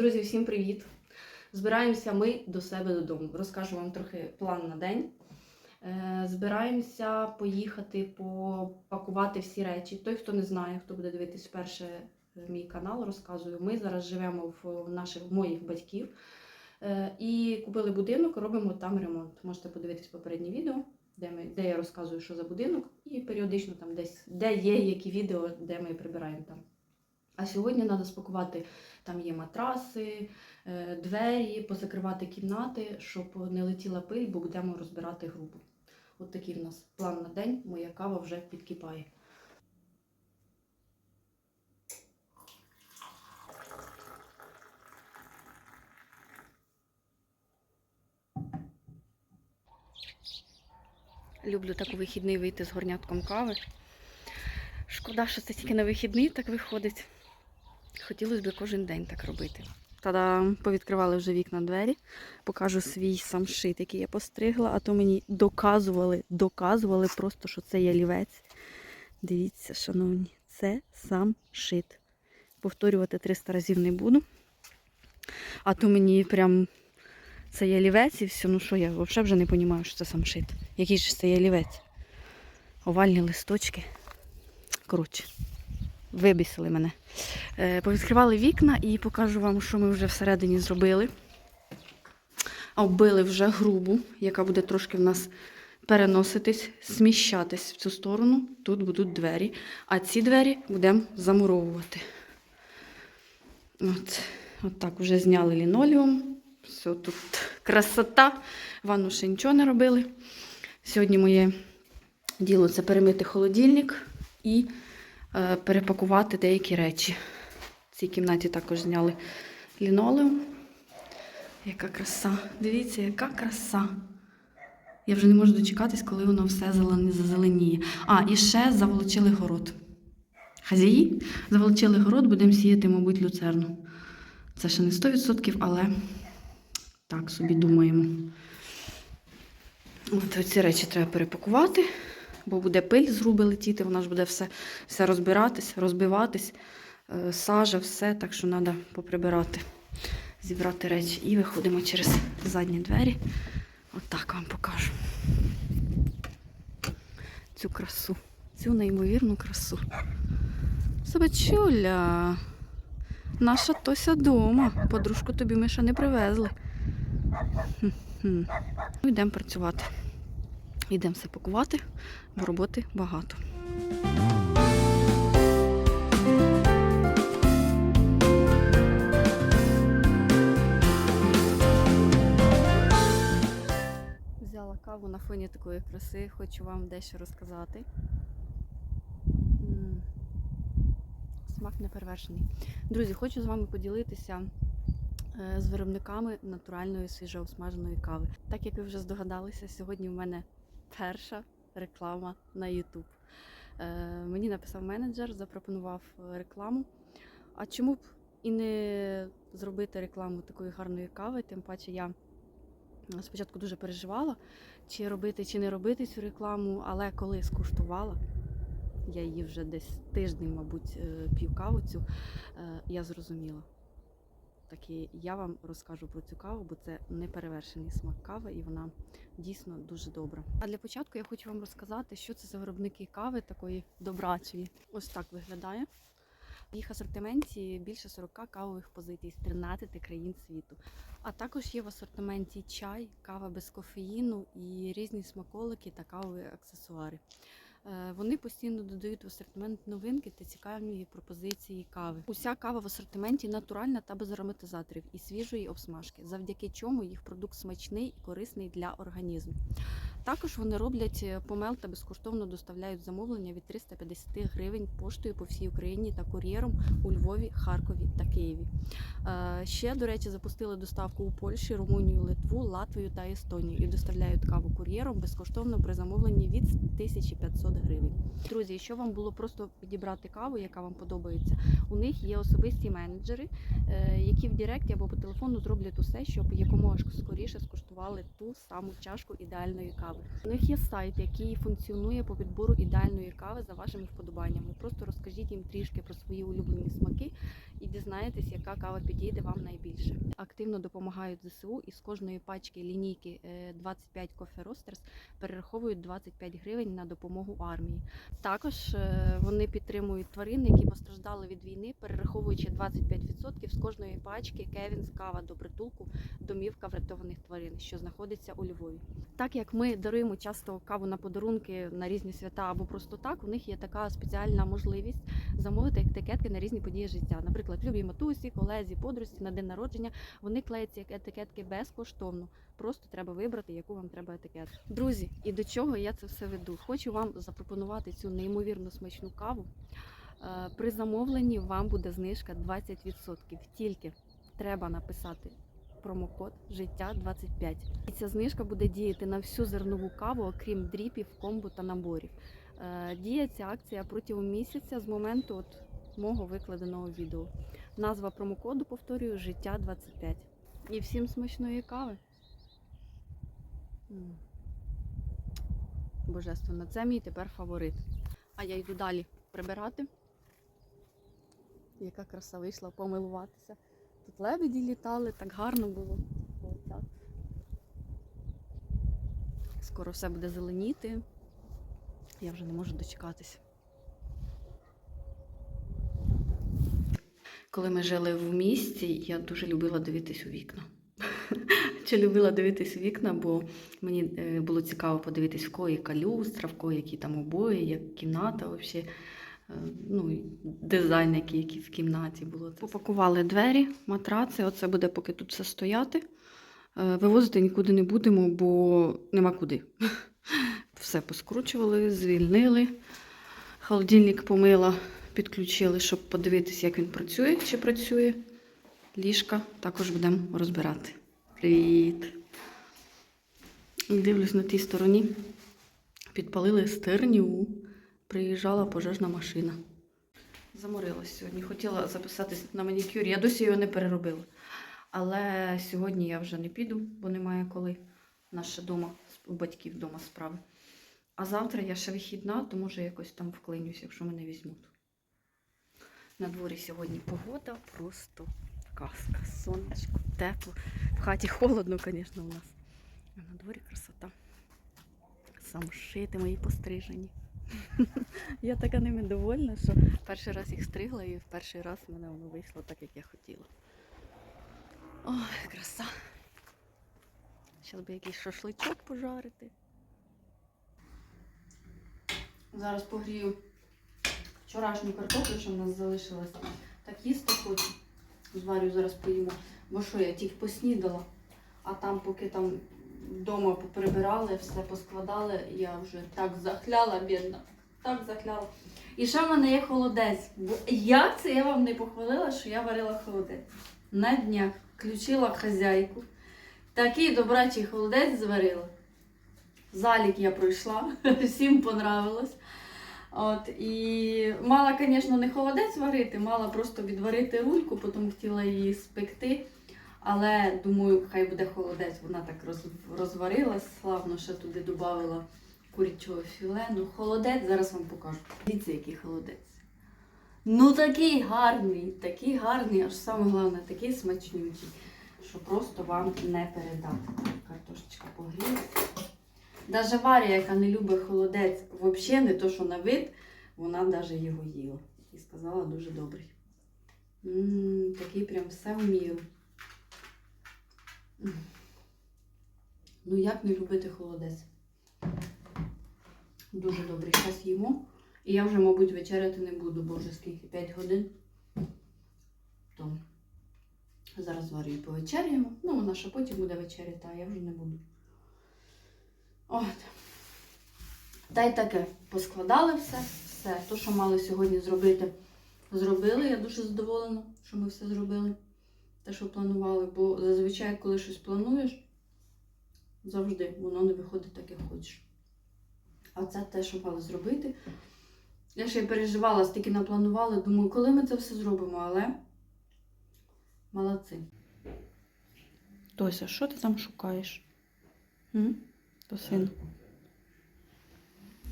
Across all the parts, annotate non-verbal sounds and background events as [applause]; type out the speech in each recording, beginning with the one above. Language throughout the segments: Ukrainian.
Друзі, всім привіт! Збираємося ми до себе додому. Розкажу вам трохи план на день. Е, Збираємося поїхати попакувати всі речі. Той, хто не знає, хто буде дивитись вперше е, мій канал, розказую. Ми зараз живемо в наших в моїх батьків Е, і купили будинок, робимо там ремонт. Можете подивитись попереднє відео, де, ми, де я розказую, що за будинок, і періодично там десь де є які відео, де ми прибираємо там. А сьогодні треба спакувати, там є матраси, е, двері, позакривати кімнати, щоб не летіла пиль, бо будемо розбирати грубу. От такий в нас план на день. Моя кава вже підкипає. Люблю так у вихідний вийти з горнятком кави. Шкода, що це тільки на вихідний так виходить. Хотілося б кожен день так робити. Та повідкривали вже вікна двері, покажу свій самшит, який я постригла, а то мені доказували, доказували просто, що це ялівець. Дивіться, шановні, це сам шит. Повторювати 300 разів не буду. А то мені прям це ялівець і все. Ну що я взагалі вже не розумію, що це сам шит. Який ж це ялівець? Овальні листочки. Коротше, вибісили мене. Е, Повідкривали вікна і покажу вам, що ми вже всередині зробили. Оббили вже грубу, яка буде трошки в нас переноситись, сміщатись в цю сторону. Тут будуть двері. А ці двері будемо замуровувати. От, от так вже зняли лінолеум. Все тут красота. Ванну ще нічого не робили. Сьогодні моє діло це перемити холодильник і перепакувати деякі речі. В цій кімнаті також зняли лінолеум. Яка краса. Дивіться, яка краса. Я вже не можу дочекатись, коли воно все зелені- зазеленіє. А, і ще заволочили город. Хазяї заволочили город, будемо сіяти, мабуть, люцерну. Це ще не 100%, але так собі думаємо. От ці речі треба перепакувати, бо буде пиль з груби летіти, вона ж буде все, все розбиратись, розбиватись, е, сажа, все, так що треба поприбирати, зібрати речі. І виходимо через задні двері. Отак вам покажу. Цю красу, цю неймовірну красу. Собачуля, наша Тося дома. Подружку тобі ми ще не привезли. Ну, йдемо працювати. Йдемо все пакувати, бо роботи багато. Взяла каву на фоні такої краси, хочу вам дещо розказати. Смак неперевершений. Друзі, хочу з вами поділитися е, з виробниками натуральної свіжообсмаженої кави. Так як ви вже здогадалися, сьогодні в мене перша реклама на YouTube. Е, Мені написав менеджер, запропонував е, рекламу. А чому б і не зробити рекламу такої гарної кави? Тим паче я е, спочатку дуже переживала, чи робити, чи не робити цю рекламу, але коли скуштувала, я її вже десь тиждень, мабуть, п'ю каву цю, я зрозуміла. Так я вам розкажу про цю каву, бо це неперевершений смак кави, і вона дійсно дуже добра. А для початку я хочу вам розказати, що це за виробники кави такої добрачої. Ось так виглядає. В їх асортименті більше 40 кавових позицій з 13 країн світу. А також є в асортименті чай, кава без кофеїну і різні смаколики та кавові аксесуари. Е, Вони постійно додають в асортимент новинки та цікаві пропозиції кави. Уся кава в асортименті натуральна та без ароматизаторів і свіжої обсмажки, завдяки чому їх продукт смачний і корисний для організму. Також вони роблять е, помел та безкоштовно доставляють замовлення від 350 гривень поштою по всій Україні та кур'єром у Львові, Харкові та Києві. Е, Ще, до речі, запустили доставку у Польщі, Румунію, Литву, Латвію та Естонію і доставляють каву кур'єром безкоштовно при замовленні від 1500 гривень. Друзі, що вам було просто підібрати каву, яка вам подобається. У них є особисті менеджери, е, які в Директі або по телефону зроблять усе, щоб якомога скоріше скуштували ту саму чашку ідеальної кави. У них є сайт, який функціонує по підбору ідеальної кави за вашими вподобаннями. Просто розкажіть їм трішки про свої улюблені смаки дізнаєтесь, яка кава підійде вам найбільше. Активно допомагають ЗСУ і з кожної пачки лінійки е, 25 Coffee Roasters перераховують 25 гривень на допомогу армії. Також е, вони підтримують тварин, які постраждали від війни, перераховуючи 25% з кожної пачки Кевінс кава до притулку домівка врятованих тварин, що знаходиться у Львові. Так як ми даруємо часто каву на подарунки на різні свята або просто так, у них є така спеціальна можливість замовити етикетки на різні події життя. Наприклад, любій матусі, колезі, подружці на день народження вони клеять ці етикетки безкоштовно. Просто треба вибрати, яку вам треба етикетку. Друзі, і до чого я це все веду? Хочу вам запропонувати цю неймовірно смачну каву. Е, При замовленні вам буде знижка 20%. Тільки треба написати промокод життя 25. І ця знижка буде діяти на всю зернову каву, окрім дріпів, комбо та наборів. Е, Діє ця акція протягом місяця з моменту от мого викладеного відео. Назва промокоду повторюю життя 25. І всім смачної кави. Божественно, це мій тепер фаворит. А я йду далі прибирати. Яка краса вийшла помилуватися. Тут лебеді літали, так гарно було. Скоро все буде зеленіти. Я вже не можу дочекатися. Коли ми жили в місті, я дуже любила дивитись у вікна. [laughs] Чи любила дивитись у вікна, бо мені е, було цікаво подивитись, в кого яка люстра, в кого які там обої, як кімната взагалі. Ну, дизайн, який, який в кімнаті було. Попакували двері, матраци. Оце буде поки тут все стояти. Е, Вивозити нікуди не будемо, бо нема куди. [laughs] Все поскручували, звільнили. Холодильник помила, підключили, щоб подивитися, як він працює, чи працює. Ліжка також будемо розбирати. Привіт! Дивлюсь на тій стороні. Підпалили стерню. Приїжджала пожежна машина. Заморилась сьогодні. Хотіла записатись на манікюр. Я досі його не переробила. Але сьогодні я вже не піду, бо немає коли. Наша дома, у батьків вдома справи. А завтра я ще вихідна, то може якось там вклинюсь, якщо мене візьмуть. На дворі сьогодні погода просто казка. Сонечко, тепло. В хаті холодно, звісно, у нас. А на дворі красота. Самшити мої пострижені. [laughs] Я така ними довольна, що перший раз їх стригла і в перший раз в мене воно вийшло так, як я хотіла. Ой, краса. Зараз би якийсь шашличок пожарити. Зараз погрію вчорашню картоплю, що в нас залишилась. Так їсти хочу. Зварю зараз поїмо. Бо що я тільки поснідала, а там, поки там вдома поприбирали, все поскладали, я вже так захляла, бідна. Так захляла. І ще в мене є холодець. Бо як це я вам не похвалила, що я варила холодець? На днях включила хазяйку. Такий добрачий холодець зварила. Залік я пройшла, [laughs] всім понравилось. От, і мала, звісно, не холодець варити, мала просто відварити рульку, потім хотіла її спекти. Але думаю, хай буде холодець. Вона так роз, розварилась, славно ще туди додавала курячого філе. Ну, холодець зараз вам покажу. Дивіться, який холодець. Ну такий гарний, такий гарний, аж саме головне, такий смачнючий, що просто вам не передати. Картошечка погрілася. Даже Варя, яка не любить холодець, взагалі не то, що на вид, вона навіть його їла. І сказала дуже добрий. М, такий прям все в. Ну як не любити холодець? Дуже добрий. Зараз їмо. І я вже, мабуть, вечеряти не буду, бо вже скільки 5 годин. То зараз з Варією повечеряємо. Ну, вона ще потім буде вечеряти, а я вже не буду. От. Та й таке. Поскладали все, все. То, що мали сьогодні зробити, зробили. Я дуже задоволена, що ми все зробили. Те, що планували. Бо зазвичай, коли щось плануєш, завжди воно не виходить так, як хочеш. А це те, що мали зробити. Я ще й переживала, стільки напланували. Думаю, коли ми це все зробимо, але молодці. Тося, що ти там шукаєш? М? То син.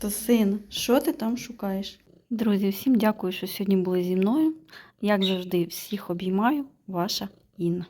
То син, що ти там шукаєш? Друзі, всім дякую, що сьогодні були зі мною. Як завжди, всіх обіймаю, ваша Інна.